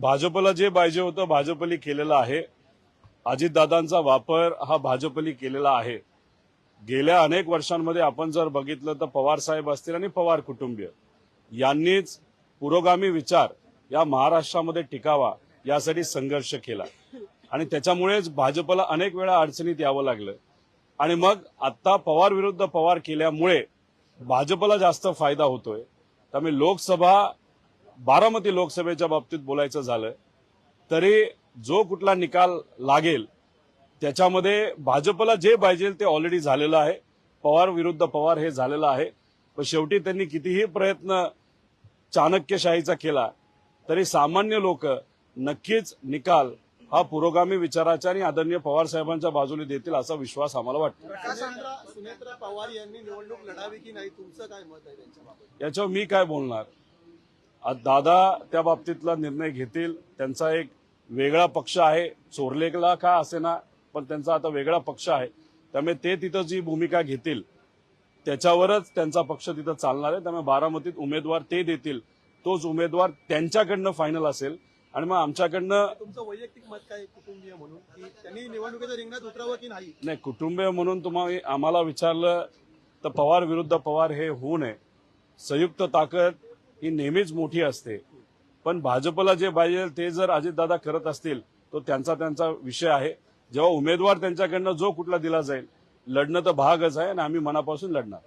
भाजपला जे पाहिजे होतं भाजपली केलेलं आहे. अजितदादांचा वापर हा भाजपली केलेला आहे. गेल्या अनेक वर्षांमध्ये आपण जर बघितलं तर पवार साहेब असतील आणि पवार कुटुंबीय यांनीच पुरोगामी विचार या महाराष्ट्रामध्ये टिकावा यासाठी संघर्ष केला. आणि त्याच्यामुळेच भाजपला अनेक वेळा अडचणीत यावं लागलं. आणि मग आता पवार विरुद्ध पवार केल्यामुळे भाजपला जास्त फायदा होतोय. त्यामुळे लोकसभा बारामती लोकसभेच्या बाबतीत बोलायचं झालं तरी जो कुठला निकाल लागेल त्याच्यामध्ये भाजपला जे पाहिजे ते ऑलरेडी झालेलं आहे. पवार विरुद्ध पवार हे झालेलं आहे. पण शेवटी त्यांनी कितीही प्रयत्न चाणक्यशाहीचा केला तरी सामान्य लोक नक्कीच निकाल हा पुरोगामी विचाराच्या आणि आदरणीय पवार साहेबांच्या बाजूने देतील असा विश्वास आम्हाला वाटतो. पवार यांनी निवडणूक लढावी की नाही? तुमचं काय मत आहे याच्यावर मी काय बोलणार? दादा त्या बाबतीतला निर्णय घेतील त्यांचा एक वेगळा पक्ष आहे. चोरलेला का असेना पण त्यांचा आता वेगळा पक्ष आहे. त्यामुळे ते तिथं जी भूमिका घेतील त्याच्यावरच त्यांचा पक्ष तिथं चालणार आहे. त्यामुळे बारामतीत उमेदवार ते देतील. तोच उमेदवार त्यांच्याकडनं फायनल असेल. आणि मग आमच्याकडनं तुमचं वैयक्तिक मत काय कुटुंबीय म्हणून? त्यांनी निवडणुकीच्या रिंगणात उतरावं की नाही? नाही कुटुंबीय म्हणून तुम्हाला आम्हाला विचारलं तर पवार विरुद्ध पवार हे होऊ नये. संयुक्त ताकद ही नेहमीच मोठी असते. पण भाजपला जे पाहिजे ते जर अजितदादा करत असतील तो त्यांचा त्यांचा विषय आहे. जेव्हा उमेदवार त्यांच्याकडनं जो कुठला दिला जाईल लढणं तर भागच आहे आणि आम्ही मनापासून लढणार.